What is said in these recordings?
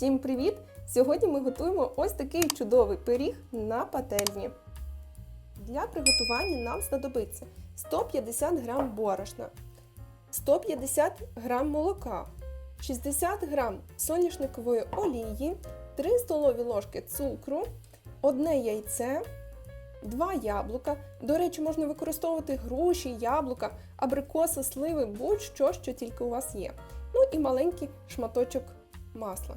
Всім привіт! Сьогодні ми готуємо ось такий чудовий пиріг на пательні. Для приготування нам знадобиться 150 г борошна, 150 г молока, 60 г соняшникової олії, 3 столові ложки цукру, одне яйце, 2 яблука. До речі, можна використовувати груші, яблука, абрикоси, сливи, будь-що, що тільки у вас є. Ну і маленький шматочок масла.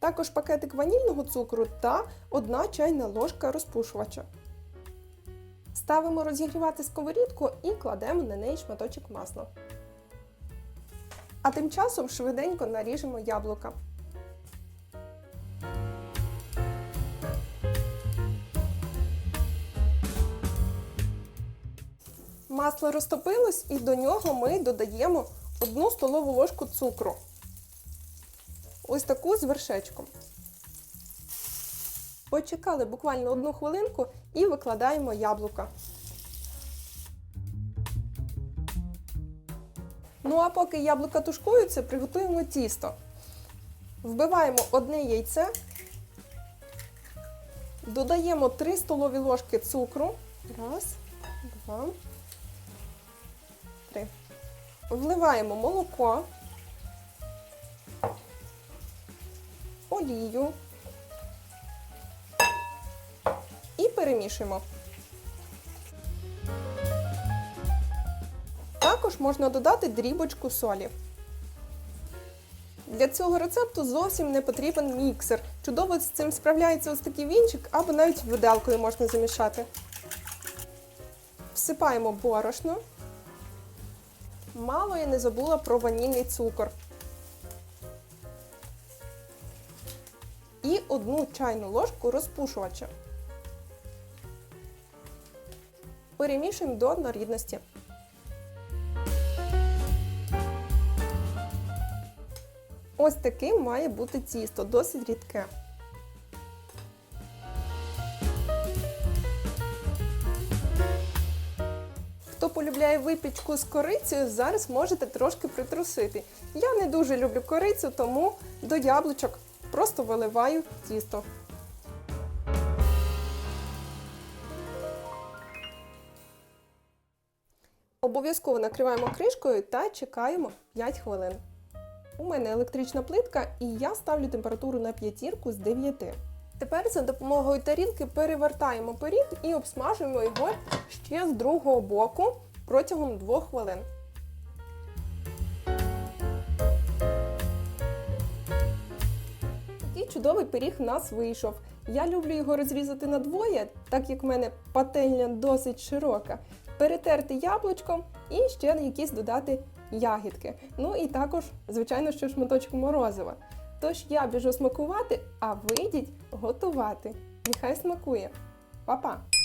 Також пакетик ванільного цукру та 1 чайна ложка розпушувача. Ставимо розігрівати сковорідку і кладемо на неї шматочок масла. А тим часом швиденько наріжемо яблука. Масло розтопилось і до нього ми додаємо 1 столову ложку цукру. Ось таку з вершечком. Почекали буквально одну хвилинку і викладаємо яблука. Ну а поки яблука тушкуються, приготуємо тісто. Вбиваємо одне яйце, додаємо 3 столові ложки цукру. Раз, два, три. Вливаємо молоко, олію і перемішуємо. Також можна додати дрібочку солі. Для цього рецепту зовсім не потрібен міксер. Чудово з цим справляється ось такий вінчик, або навіть виделкою можна замішати. Всипаємо борошно. Мало я не забула про ванільний цукор. І одну чайну ложку розпушувача. Перемішуємо до однорідності. Ось таким має бути тісто, досить рідке. Хто полюбляє випічку з корицею, зараз можете трошки притрусити. Я не дуже люблю корицю, тому до яблучок просто виливаю тісто. Обов'язково накриваємо кришкою та чекаємо 5 хвилин. У мене електрична плитка і я ставлю температуру на п'ятірку з 9. Тепер за допомогою тарілки перевертаємо пиріг і обсмажуємо його ще з другого боку протягом 2 хвилин. Чудовий пиріг в нас вийшов. Я люблю його розрізати надвоє, так як в мене пательня досить широка. Перетерти яблучком і ще якісь додати ягідки. Ну і також, звичайно, що шматочок морозива. Тож я біжу смакувати, а вийдіть готувати. Нехай смакує. Па-па!